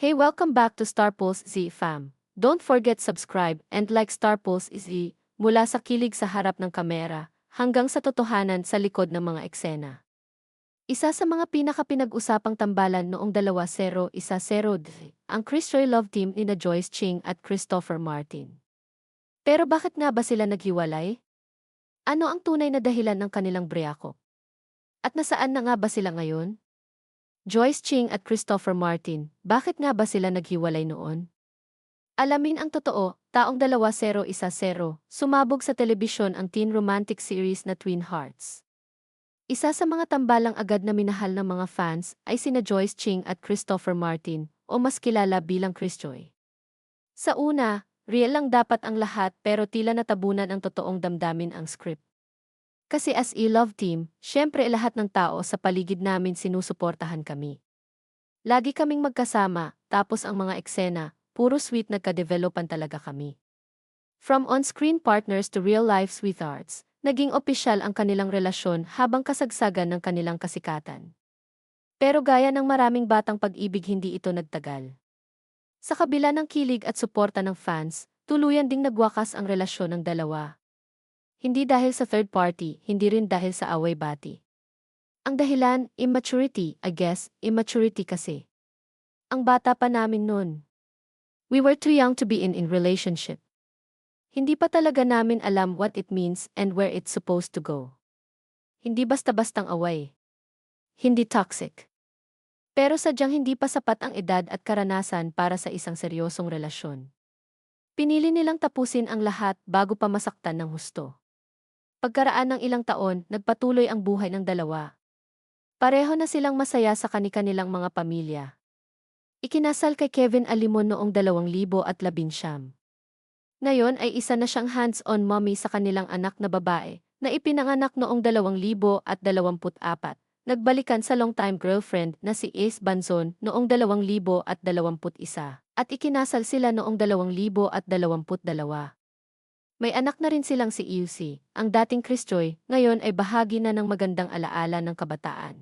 Hey, welcome back to Star Pulse Z fam. Don't forget subscribe and like Star Pulse Z mula sa kilig sa harap ng kamera hanggang sa totohanan sa likod ng mga eksena. Isa sa mga pinakapinag-usapang tambalan noong 2-0-1-0 ang Chris Roy Love Team ni na Joyce Ching at Christopher Martin. Pero bakit nga ba sila naghiwalay? Ano ang tunay na dahilan ng kanilang breyako? At nasaan na nga ba sila ngayon? Joyce Ching at Christopher Martin, bakit nga ba sila naghiwalay noon? Alamin ang totoo, taong 2-0-1-0, sumabog sa telebisyon ang teen romantic series na Twin Hearts. Isa sa mga tambalang agad na minahal ng mga fans ay sina Joyce Ching at Christopher Martin, o mas kilala bilang Chris Joy. Sa una, real lang dapat ang lahat pero tila natabunan ang totoong damdamin ang script. Kasi as e-love team, syempre lahat ng tao sa paligid namin sinusuportahan kami. Lagi kaming magkasama, tapos ang mga eksena, puro sweet nagka-developan talaga kami. From on-screen partners to real-life sweethearts, naging opisyal ang kanilang relasyon habang kasagsagan ng kanilang kasikatan. Pero gaya ng maraming batang pag-ibig hindi ito nagtagal. Sa kabila ng kilig at suporta ng fans, tuluyan ding nagwakas ang relasyon ng dalawa. Hindi dahil sa third party, hindi rin dahil sa away-bati. Ang dahilan, immaturity, I guess, immaturity kasi. Ang bata pa namin noon. We were too young to be in in relationship. Hindi pa talaga namin alam what it means and where it's supposed to go. Hindi basta-bastang away. Hindi toxic. Pero sadyang hindi pa sapat ang edad at karanasan para sa isang seryosong relasyon. Pinili nilang tapusin ang lahat bago pa masaktan ng husto. Pagkaraan ng ilang taon, nagpatuloy ang buhay ng dalawa. Pareho na silang masaya sa kani-kanilang mga pamilya. Ikinasal kay Kevin Alimon noong 2019. Ngayon ay isa na siyang hands-on mommy sa kanilang anak na babae, na ipinanganak noong 2024. Nagbalikan sa long-time girlfriend na si Ace Banzon noong 2021 at ikinasal sila noong 2022. May anak na rin silang si Yusi, ang dating Chris Joy, ngayon ay bahagi na ng magandang alaala ng kabataan.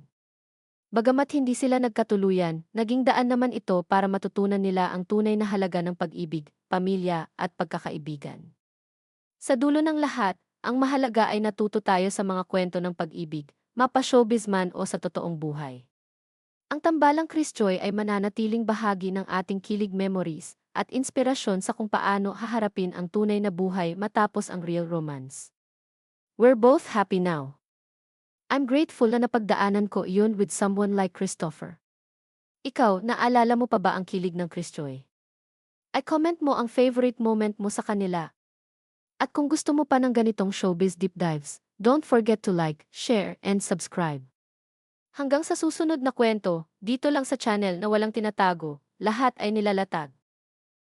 Bagamat hindi sila nagkatuluyan, naging daan naman ito para matutunan nila ang tunay na halaga ng pag-ibig, pamilya, at pagkakaibigan. Sa dulo ng lahat, ang mahalaga ay natuto tayo sa mga kwento ng pag-ibig, mapa-showbiz man o sa totoong buhay. Ang tambalang Chris Joy ay mananatiling bahagi ng ating kilig memories at inspirasyon sa kung paano haharapin ang tunay na buhay matapos ang real romance. We're both happy now. I'm grateful na napagdaanan ko iyon with someone like Christopher. Ikaw, naalala mo pa ba ang kilig ng Chris Joy? I comment mo ang favorite moment mo sa kanila. At kung gusto mo pa ng ganitong showbiz deep dives, don't forget to like, share, and subscribe. Hanggang sa susunod na kwento, dito lang sa channel na walang tinatago, lahat ay nilalatag.